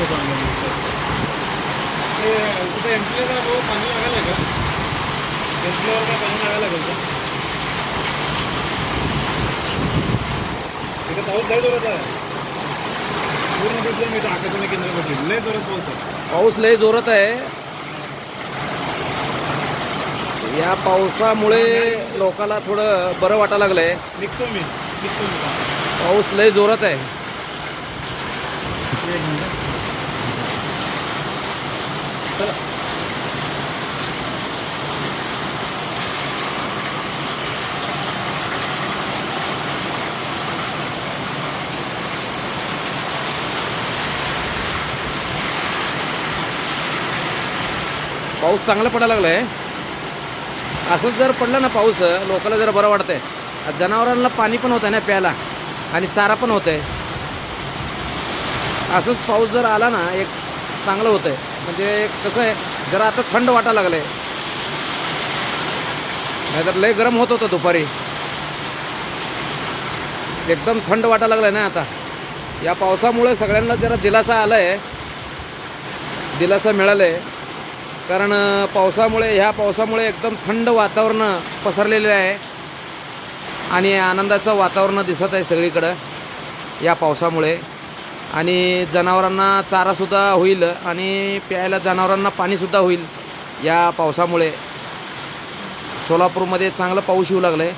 खूप चांगलं दिसतं. ते कुठे एमपीला भाऊ पाणी लागायला का काय पाणी लागायला लागेल का? इथं पाऊस लय जोरात आहे. पूर्ण मी लय जोरात पाऊस आहे. पाऊस लय जोरात आहे. या पावसामुळे लोकाला थोडं बरं वाटायला लागलंय. निघतो मी. निघतो मी. पाऊस लय जोरात आहे. चला पाऊस चांगला पडायला लागलाय. असंच जर पडलं ना पाऊस लोकांना जरा बरं वाटतंय. जनावरांना पाणी पण होत आहे ना प्यायला आणि चारा पण होत आहे असंच पाऊस जर आला ना एक चांगलं होतंय. म्हणजे कसं आहे जरा आता थंड वाटायला लागलंय. नाहीतर लय गरम होत होतं दुपारी. एकदम थंड वाटायला लागलंय ना आता. या पावसामुळे सगळ्यांना जरा दिलासा आलाय. दिलासा मिळालाय. कारण पावसामुळे ह्या पावसामुळे एकदम थंड वातावरण पसरलेलं आहे. आणि आनंदाचं वातावरण दिसत आहे सगळीकडं या पावसामुळे. आणि जनावरांना चारासुद्धा होईल आणि प्यायला जनावरांना पाणीसुद्धा होईल या पावसामुळे. सोलापूरमध्ये चांगलं पाऊस येऊ लागलं आहे